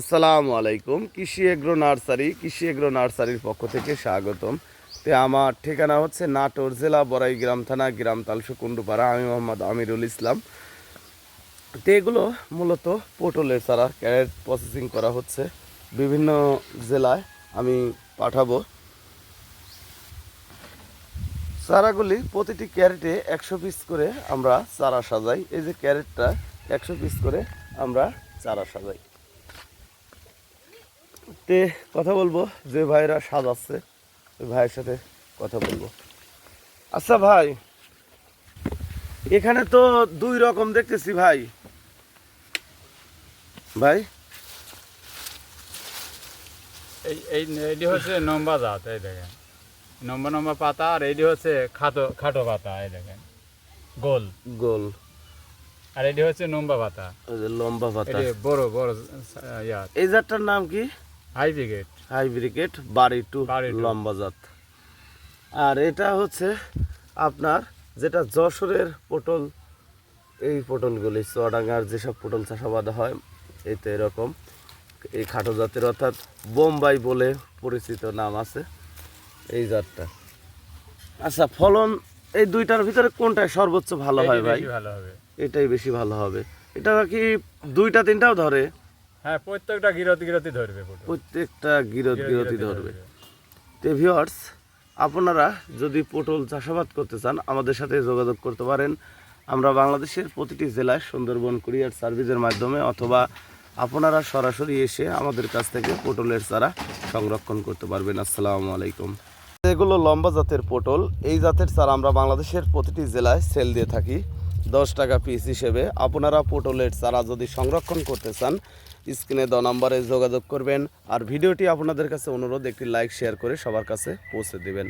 আসসালামু আলাইকুম, কৃষি এগ্রো নার্সারি, কৃষি এগ্রো নার্সারির পক্ষ থেকে স্বাগতম। তে আমার ঠিকানা হচ্ছে নাটোর জেলা বড়াই গ্রাম থানা, গ্রাম তালসু, কুণ্ডুপাড়া। আমি মোহাম্মদ আমিরুল ইসলাম। তো এগুলো মূলত পটলের চারা, ক্যারেট প্রসেসিং করা হচ্ছে। বিভিন্ন জেলায় আমি পাঠাবো। চারাগুলি প্রতিটি ক্যারেটে একশো পিস করে আমরা চারা সাজাই। এই যে ক্যারেটটা একশো পিস করে আমরা চারা সাজাই। তে কথা বলব যে ভাইরা সাজাচ্ছে ওই ভাইয়ের সাথে কথা বলব। আচ্ছা ভাই এখানে তো দুই রকম দেখতেছি ভাই। ভাই? এই এই হচ্ছে নম্বা জাত এই দেখেন। নম্বা নম্বা পাতা আর এইটি হচ্ছে খাটো খাটো পাতা এই দেখেন। গোল। গোল। আর এটি হচ্ছে নম্বা পাতা। লম্বা পাতা। বড় বড় ইয়া। এই জাতটার নাম কি? হাই ব্রিগেড হাইব্রিকেট বাড়ি টু বাড়ি টু। লম্বা জাত আর এটা হচ্ছে আপনার যেটা যশোরের পটল এই পটলগুলি চুয়াডাঙ্গার যেসব পটল চাষাবাদ হয় এই তো এরকম। এই খাটো জাতের অর্থাৎ বোম্বাই বলে পরিচিত নাম আছে এই জাতটা। আচ্ছা ফলন এই দুইটার ভিতরে কোনটা সর্বোচ্চ ভালো হয় ভাই? ভালো এটাই বেশি ভালো হবে। এটা কি দুইটা তিনটাও ধরে? হ্যাঁ প্রত্যেকটা গিরতি গিরতি ধরবে প্রত্যেকটা গিরত গিরতি গিরতি ধরবে। তো ভিওয়ার্স আপনারা যদি পটল চাষাবাদ করতে চান আমাদের সাথে যোগাযোগ করতে পারেন। আমরা বাংলাদেশের প্রতিটি জেলায় সুন্দরবন কুরিয়ার সার্ভিসের মাধ্যমে অথবা আপনারা সরাসরি এসে আমাদের কাছ থেকে পটলের চারা সংরক্ষণ করতে পারবেন। আসসালামু আলাইকুম। এগুলো লম্বা জাতের পটল। এই জাতের চারা আমরা বাংলাদেশের প্রতিটি জেলায় সেল দিয়ে থাকি। দশ টাকা পিস হিসেবে। আপনারা পটলের চারা যদি সংরক্ষণ করতে চান স্ক্রিনে দ নম্বরে যোগাযোগ করবেন। আর ভিডিওটি আপনাদের কাছে অনুরোধ, একটি লাইক, শেয়ার করে সবার কাছে পৌঁছে দেবেন।